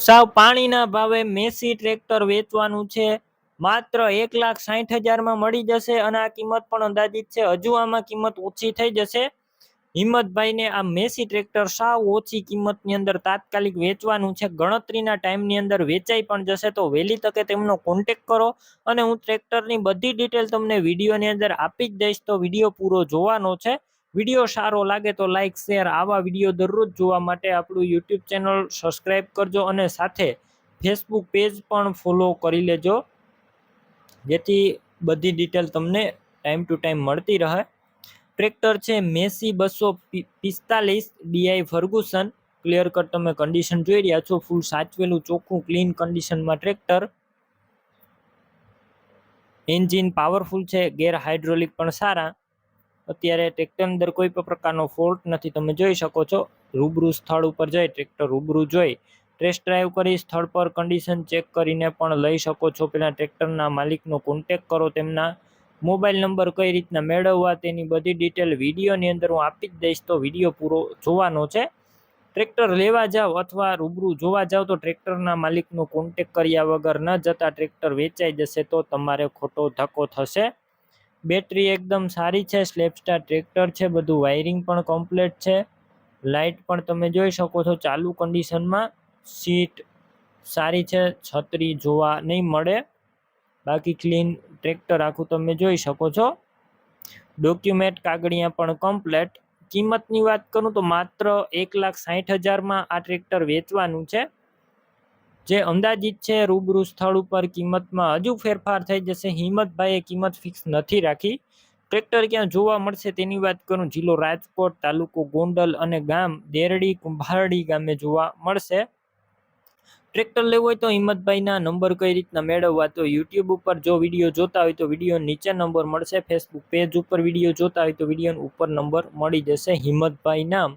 સાવ પાણીના ભાવે મેસી ટ્રેક્ટર વેચવાનું છે. માત્ર એક લાખ સાઠ હજારમાં મળી જશે અને આ કિંમત પણ અંદાજિત છે. હજુ આમાં કિંમત ઓછી થઈ જશે. હિંમતભાઈને આ મેસી ટ્રેક્ટર સાવ ઓછી કિંમતની અંદર તાત્કાલિક વેચવાનું છે. ગણતરીના ટાઈમની અંદર વેચાઈ પણ જશે તો વહેલી તકે તેમનો કોન્ટેક કરો અને હું ટ્રેક્ટરની બધી ડિટેલ તમને વિડીયોની અંદર આપી જ દઈશ તો વીડિયો પૂરો જોવાનો છે. વીડિયો સારો લાગે તો લાઇક શેર આવા વીડિયો દરરોજ જોવા માટે આપણું યુટ્યુબ ચેનલ સબસ્ક્રાઈબ કરજો અને સાથે ફેસબુક પેજ પણ ફોલો કરી લેજો. જેથી બધી ડિટેલ તમને ટાઈમ ટુ ટાઈમ મળતી રહે. ટ્રેક્ટર છે મેસી બસો પિસ્તાલીસ D I Ferguson. Clear cut તમે કન્ડિશન જોઈ રહ્યા છો. ફૂલ સાચવેલું ચોખ્ખું ક્લીન કન્ડિશનમાં ટ્રેક્ટર એન્જિન પાવરફુલ છે, ગેર હાઇડ્રોલિક પણ સારા. અત્યારે ટ્રેક્ટર અંદર કોઈ પણ પ્રકારનો ફોલ્ટ નથી. તમે જોઈ શકો છો, રૂબરૂ સ્થળ ઉપર જઈ ટ્રેક્ટર રૂબરૂ જોઈ ટેસ્ટ ડ્રાઈવ કરી સ્થળ પર કન્ડિશન ચેક કરીને પણ લઈ શકો છો. પેલા ટ્રેક્ટરના માલિકનો કોન્ટેક કરો તેમના મોબાઈલ નંબર કઈ રીતના મેળવવા તેની બધી ડિટેલ વિડીયોની અંદર હું આપી જ દઈશ, તો વીડિયો પૂરો જોવાનો છે. ટ્રેક્ટર લેવા જાઓ અથવા રૂબરૂ જોવા જાઓ તો ટ્રેક્ટરના માલિકનો કોન્ટેક કર્યા વગર ન જતા ટ્રેક્ટર વેચાઈ જશે તો તમારે ખોટો ધક્કો થશે. બેટરી એકદમ સારી છે સ્લેપસ્ટાર ટ્રેક્ટર છે, બધું વાયરિંગ પણ કમ્પ્લીટ છે. લાઇટ પણ તમે જોઈ શકો છો ચાલુ કન્ડિશનમાં સીટ સારી છે, છત્રી જોવા નહીં મળે. બાકી ક્લીન ટ્રેક્ટર આખું તમે જોઈ શકો છો. ડોક્યુમેન્ટ કાગળિયા પણ કમ્પ્લેટ કિંમતની વાત કરું તો માત્ર એક લાખ સાઠ હજારમાં આ ટ્રેક્ટર વેચવાનું છે. જે અંદાજિત છે, રૂબરૂ સ્થળ ઉપર કિંમતમાં હજુ ફેરફાર થઈ જશે. હિંમતભાઈએ કિંમત ફિક્સ નથી રાખી. ટ્રેક્ટર ક્યાં જોવા મળશે તેની વાત કરું. જિલ્લો રાજકોટ, તાલુકો ગોંડલ અને ગામ દેરડી, કુંભારડી ગામે જોવા મળશે. ટ્રેક્ટર લેવું હોય તો હિંમતભાઈના નંબર કઈ રીતના મેળવવા તો યુટ્યુબ ઉપર જો વીડિયો જોતા હોય તો વીડિયો નીચે નંબર મળશે. ફેસબુક પેજ ઉપર વીડિયો જોતા હોય તો વીડિયો ઉપર નંબર મળી જશે. હિંમતભાઈ નામ